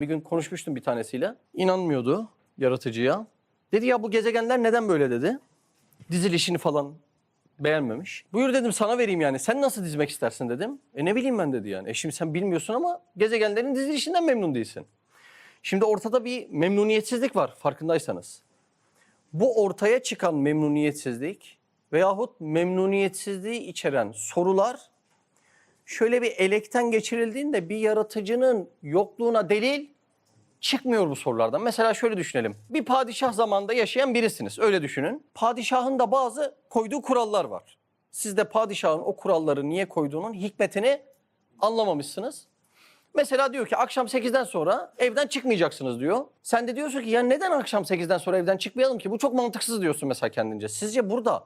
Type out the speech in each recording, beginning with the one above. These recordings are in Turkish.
Bir gün konuşmuştum bir tanesiyle. İnanmıyordu yaratıcıya. Dedi ya bu gezegenler neden böyle dedi. Dizilişini falan beğenmemiş. Buyur dedim sana vereyim yani. Sen nasıl dizmek istersin dedim. E ne bileyim ben dedi yani. E şimdi sen bilmiyorsun ama gezegenlerin dizilişinden memnun değilsin. Şimdi ortada bir memnuniyetsizlik var farkındaysanız. Bu ortaya çıkan memnuniyetsizlik veyahut memnuniyetsizliği içeren sorular şöyle bir elekten geçirildiğinde bir yaratıcının yokluğuna delil çıkmıyor bu sorulardan. Mesela şöyle düşünelim. Bir padişah zamanında yaşayan birisiniz. Öyle düşünün. Padişahın da bazı koyduğu kurallar var. Siz de padişahın o kuralları niye koyduğunun hikmetini anlamamışsınız. Mesela diyor ki akşam 8'den sonra evden çıkmayacaksınız diyor. Sen de diyorsun ki ya neden akşam 8'den sonra evden çıkmayalım ki? Bu çok mantıksız diyorsun mesela kendince. Sizce burada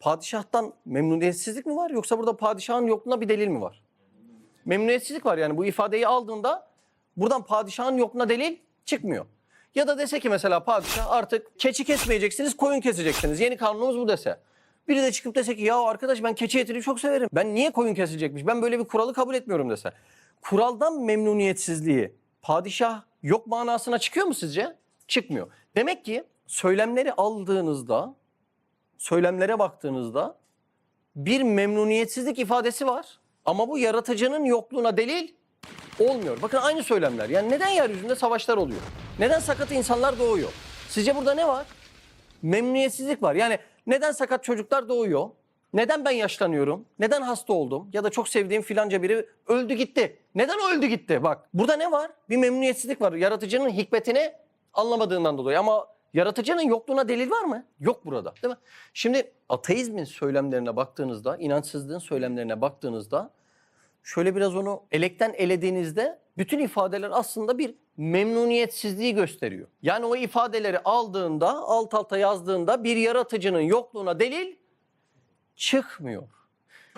padişahtan memnuniyetsizlik mi var yoksa burada padişahın yokluğuna bir delil mi var? Memnuniyetsizlik var yani bu ifadeyi aldığında buradan padişahın yokluğuna delil çıkmıyor. Ya da dese ki mesela padişah artık keçi kesmeyeceksiniz koyun keseceksiniz. Yeni kanunumuz bu dese. Biri de çıkıp dese ki ya arkadaş ben keçi etini çok severim. Ben niye koyun kesilecekmiş? Ben böyle bir kuralı kabul etmiyorum dese. Kuraldan memnuniyetsizliği padişah yok manasına çıkıyor mu sizce? Çıkmıyor. Demek ki söylemleri aldığınızda söylemlere baktığınızda bir memnuniyetsizlik ifadesi var. Ama bu yaratıcının yokluğuna delil olmuyor. Bakın aynı söylemler. Yani neden yeryüzünde savaşlar oluyor? Neden sakat insanlar doğuyor? Sizce burada ne var? Memnuniyetsizlik var. Yani neden sakat çocuklar doğuyor? Neden ben yaşlanıyorum? Neden hasta oldum? Ya da çok sevdiğim filanca biri öldü gitti. Neden öldü gitti? Bak burada ne var? Bir memnuniyetsizlik var. Yaratıcının hikmetini anlamadığından dolayı. Ama yaratıcının yokluğuna delil var mı? Yok burada. Değil mi? Şimdi ateizmin söylemlerine baktığınızda, inançsızlığın söylemlerine baktığınızda şöyle biraz onu elekten elediğinizde bütün ifadeler aslında bir memnuniyetsizliği gösteriyor. Yani o ifadeleri aldığında, alt alta yazdığında bir yaratıcının yokluğuna delil çıkmıyor.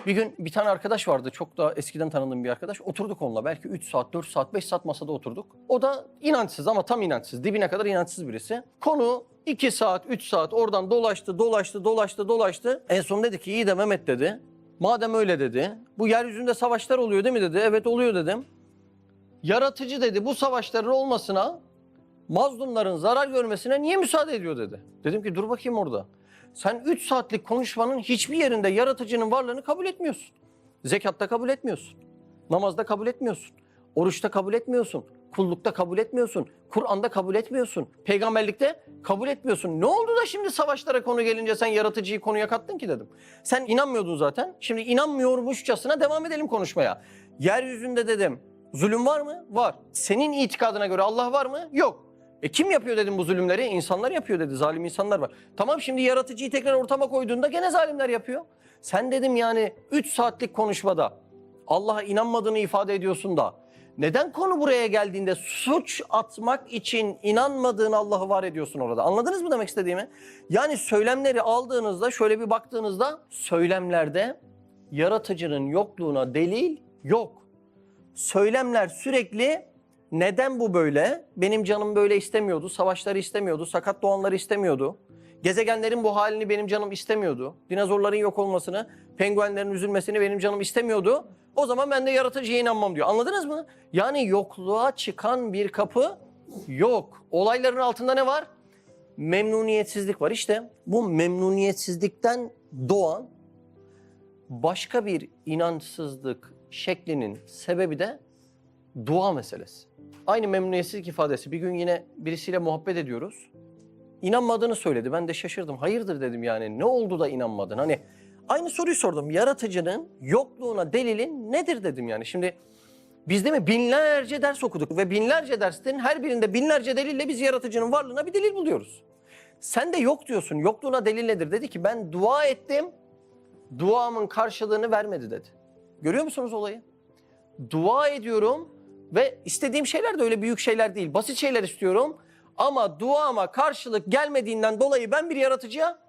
Bir gün bir tane arkadaş vardı. Çok da eskiden tanıdığım bir arkadaş. Oturduk onunla. Belki 3 saat, 4 saat, 5 saat masada oturduk. O da inançsız ama tam inançsız. Dibine kadar inançsız birisi. Konu 2 saat, 3 saat oradan dolaştı, dolaştı, dolaştı, dolaştı. En son dedi ki iyi de Mehmet dedi. Madem öyle dedi. Bu yeryüzünde savaşlar oluyor değil mi dedi. Evet oluyor dedim. Yaratıcı dedi bu savaşların olmasına mazlumların zarar görmesine niye müsaade ediyor dedi. Dedim ki dur bakayım orada. Sen 3 saatlik konuşmanın hiçbir yerinde yaratıcının varlığını kabul etmiyorsun. Zekatta kabul etmiyorsun. Namazda kabul etmiyorsun. Oruçta kabul etmiyorsun. Kullukta kabul etmiyorsun. Kur'an'da kabul etmiyorsun. Peygamberlikte kabul etmiyorsun. Ne oldu da şimdi savaşlara konu gelince sen yaratıcıyı konuya kattın ki dedim. Sen inanmıyordun zaten. Şimdi inanmıyormuşçasına devam edelim konuşmaya. Yeryüzünde dedim zulüm var mı? Var. Senin itikadına göre Allah var mı? Yok. E kim yapıyor dedim bu zulümleri? İnsanlar yapıyor dedi. Zalim insanlar var. Tamam şimdi yaratıcıyı tekrar ortama koyduğunda gene zalimler yapıyor. Sen dedim yani 3 saatlik konuşmada Allah'a inanmadığını ifade ediyorsun da neden konu buraya geldiğinde suç atmak için inanmadığın Allah'ı var ediyorsun orada? Anladınız mı demek istediğimi? Yani söylemleri aldığınızda şöyle bir baktığınızda söylemlerde yaratıcının yokluğuna delil yok. Söylemler sürekli neden bu böyle? Benim canım böyle istemiyordu. Savaşları istemiyordu. Sakat doğanları istemiyordu. Gezegenlerin bu halini benim canım istemiyordu. Dinozorların yok olmasını, penguenlerin üzülmesini benim canım istemiyordu. O zaman ben de yaratıcıya inanmam diyor. Anladınız mı? Yani yokluğa çıkan bir kapı yok. Olayların altında ne var? Memnuniyetsizlik var. İşte bu memnuniyetsizlikten doğan başka bir inançsızlık şeklinin sebebi de dua meselesi. Aynı memnuniyetsizlik ifadesi. Bir gün yine birisiyle muhabbet ediyoruz. İnanmadığını söyledi. Ben de şaşırdım. Hayırdır dedim yani. Ne oldu da inanmadın? Hani aynı soruyu sordum. Yaratıcının yokluğuna delilin nedir dedim yani. Şimdi biz değil mi binlerce ders okuduk ve binlerce derslerin her birinde binlerce delille biz yaratıcının varlığına bir delil buluyoruz. Sen de yok diyorsun. Yokluğuna delil nedir? Dedi ki ben dua ettim. Duamın karşılığını vermedi dedi. Görüyor musunuz olayı? Dua ediyorum ve istediğim şeyler de öyle büyük şeyler değil. Basit şeyler istiyorum. Ama duama karşılık gelmediğinden dolayı ben bir yaratıcıya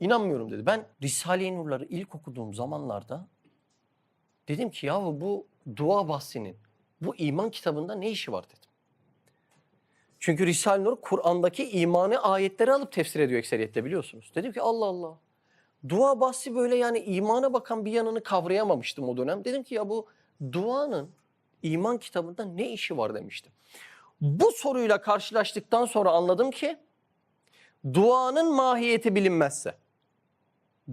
inanmıyorum dedi. Ben Risale-i Nur'ları ilk okuduğum zamanlarda dedim ki yahu bu dua bahsinin bu iman kitabında ne işi var dedim. Çünkü Risale-i Nur Kur'an'daki imanı ayetleri alıp tefsir ediyor ekseriyette biliyorsunuz. Dedim ki Allah Allah. Dua bahsi böyle yani imana bakan bir yanını kavrayamamıştım o dönem. Dedim ki ya bu duanın iman kitabında ne işi var demiştim. Bu soruyla karşılaştıktan sonra anladım ki duanın mahiyeti bilinmezse,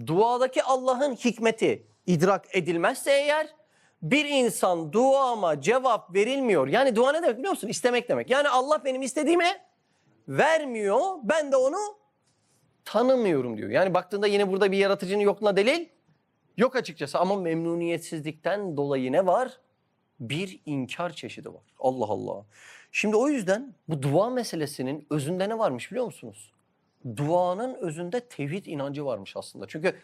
duadaki Allah'ın hikmeti idrak edilmezse eğer bir insan duama cevap verilmiyor. Yani dua ne demek biliyor musun? İstemek demek. Yani Allah benim istediğimi vermiyor. Ben de onu tanımıyorum diyor. Yani baktığında yine burada bir yaratıcının yokluğuna delil yok açıkçası. Ama memnuniyetsizlikten dolayı ne var? Bir inkar çeşidi var. Allah Allah. Şimdi o yüzden bu dua meselesinin özünde ne varmış biliyor musunuz? Duanın özünde tevhid inancı varmış aslında. Çünkü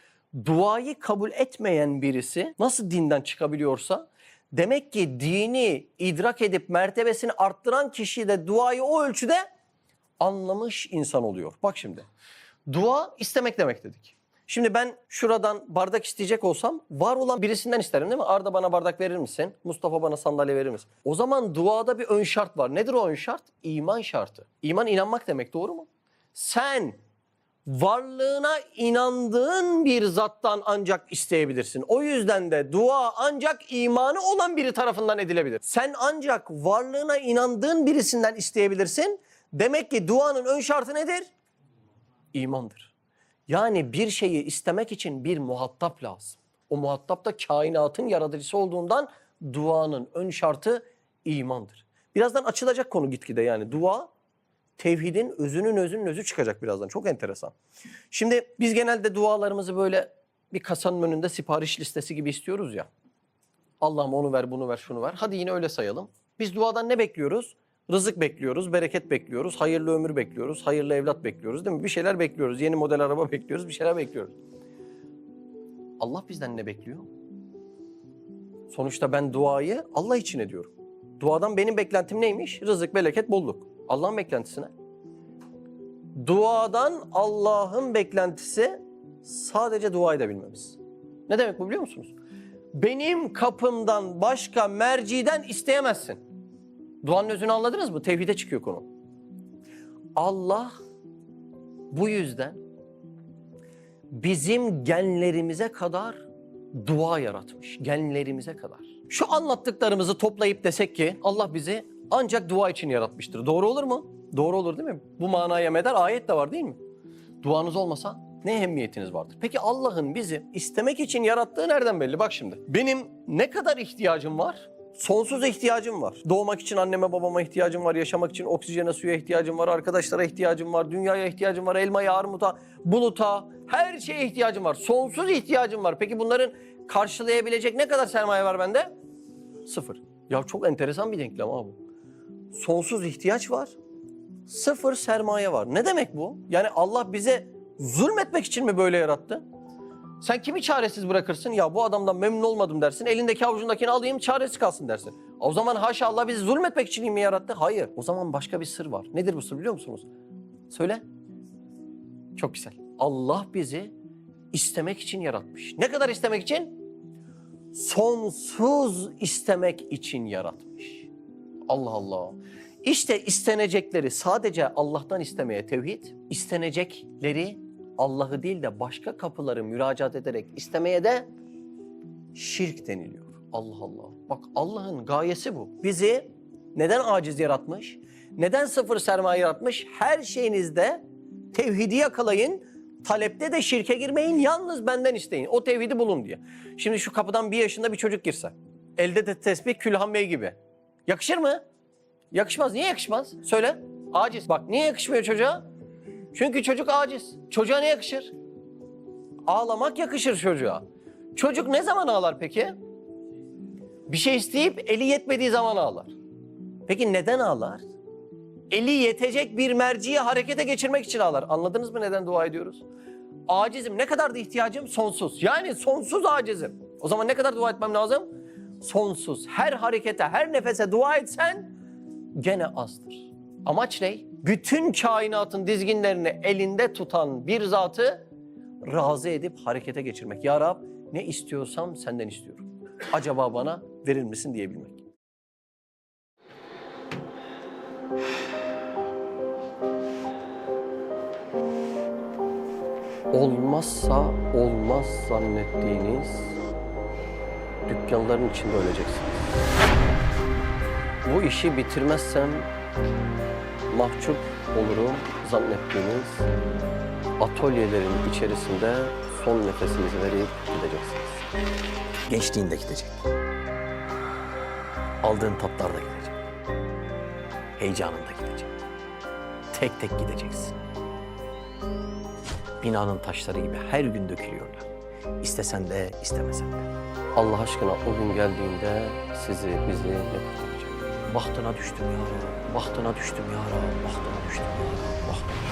duayı kabul etmeyen birisi nasıl dinden çıkabiliyorsa demek ki dini idrak edip mertebesini arttıran kişi de duayı o ölçüde anlamış insan oluyor. Bak şimdi. Dua istemek demek dedik. Şimdi ben şuradan bardak isteyecek olsam var olan birisinden isterim değil mi? Arda bana bardak verir misin? Mustafa bana sandalye verir misin? O zaman duada bir ön şart var. Nedir o ön şart? İman şartı. İman inanmak demek doğru mu? Sen varlığına inandığın bir zattan ancak isteyebilirsin. O yüzden de dua ancak imanı olan biri tarafından edilebilir. Sen ancak varlığına inandığın birisinden isteyebilirsin. Demek ki duanın ön şartı nedir? İmandır. Yani bir şeyi istemek için bir muhatap lazım. O muhatap da kainatın yaratıcısı olduğundan duanın ön şartı imandır. Birazdan açılacak konu gitgide yani dua tevhidin özünün özünün özü çıkacak birazdan. Çok enteresan. Şimdi biz genelde dualarımızı böyle bir kasanın önünde sipariş listesi gibi istiyoruz ya. Allah'ım onu ver, bunu ver, şunu ver. Hadi yine öyle sayalım. Biz duadan ne bekliyoruz? Rızık bekliyoruz, bereket bekliyoruz, hayırlı ömür bekliyoruz, hayırlı evlat bekliyoruz değil mi? Bir şeyler bekliyoruz. Yeni model araba bekliyoruz, bir şeyler bekliyoruz. Allah bizden ne bekliyor? Sonuçta ben duayı Allah için ediyorum. Duadan benim beklentim neymiş? Rızık, bereket, bolluk. Allah'ın beklentisine. Duadan Allah'ın beklentisi sadece dua edebilmemiz. Ne demek bu biliyor musunuz? Benim kapımdan başka merciden isteyemezsin. Duanın özünü anladınız mı? Tevhide çıkıyor konu. Allah bu yüzden bizim genlerimize kadar dua yaratmış. Genlerimize kadar. Şu anlattıklarımızı toplayıp desek ki Allah bizi ancak dua için yaratmıştır. Doğru olur mu? Doğru olur değil mi? Bu manaya medar ayet de var değil mi? Duanız olmasa ne ehemmiyetiniz vardır? Peki Allah'ın bizi istemek için yarattığı nereden belli? Bak şimdi. Benim ne kadar ihtiyacım var? Sonsuz ihtiyacım var. Doğmak için anneme babama ihtiyacım var. Yaşamak için oksijene, suya ihtiyacım var. Arkadaşlara ihtiyacım var. Dünyaya ihtiyacım var. Elmaya, armuta, buluta. Her şeye ihtiyacım var. Sonsuz ihtiyacım var. Peki bunların karşılayabilecek ne kadar sermaye var bende? Sıfır. Ya çok enteresan bir denklem abi. Sonsuz ihtiyaç var. Sıfır sermaye var. Ne demek bu? Yani Allah bize zulmetmek için mi böyle yarattı? Sen kimi çaresiz bırakırsın? Ya bu adamdan memnun olmadım dersin. Elindeki avucundakini alayım çaresiz kalsın dersin. O zaman haşa Allah bizi zulmetmek için mi yarattı? Hayır. O zaman başka bir sır var. Nedir bu sır biliyor musunuz? Söyle. Çok güzel. Allah bizi istemek için yaratmış. Ne kadar istemek için? Sonsuz istemek için yaratmış. Allah Allah. İşte istenecekleri sadece Allah'tan istemeye tevhid, istenecekleri Allah'ı değil de başka kapıları müracaat ederek istemeye de şirk deniliyor. Allah Allah. Bak Allah'ın gayesi bu. Bizi neden aciz yaratmış? Neden sıfır sermaye yaratmış? Her şeyinizde tevhidi yakalayın. Talepte de şirke girmeyin. Yalnız benden isteyin. O tevhidi bulun diye. Şimdi şu kapıdan bir yaşında bir çocuk girse. Elde de tesbih Külhan Bey gibi. Yakışır mı? Yakışmaz. Niye yakışmaz? Söyle. Aciz. Bak niye yakışmıyor çocuğa? Çünkü çocuk aciz. Çocuğa ne yakışır? Ağlamak yakışır çocuğa. Çocuk ne zaman ağlar peki? Bir şey isteyip eli yetmediği zaman ağlar. Peki neden ağlar? Eli yetecek bir merciyi harekete geçirmek için ağlar. Anladınız mı neden dua ediyoruz? Acizim. Ne kadar da ihtiyacım? Sonsuz. Yani sonsuz acizim. O zaman ne kadar dua etmem lazım? Sonsuz. Her harekete, her nefese dua etsen gene azdır. Amaç ne? Bütün kainatın dizginlerini elinde tutan bir zatı razı edip harekete geçirmek. Ya Rab ne istiyorsam senden istiyorum. Acaba bana verir misin diyebilmek. Olmazsa olmaz zannettiğiniz dükkanların içinde öleceksiniz. Bu işi bitirmezsem mahcup olurum zannettiğiniz atölyelerin içerisinde son nefesinizi verip gideceksiniz. Gençliğinde gidecek. Aldığın tatlar da gidecek. Heyecanın da gidecek. Tek tek gideceksin. Binanın taşları gibi her gün dökülüyorlar. İstesen de istemesen de. Allah aşkına o gün geldiğinde sizi, bizi kurtaracak? Bahtına düştüm ya Rab, bahtına düştüm ya Rab, bahtına düştüm ya Rab, bahtına düştüm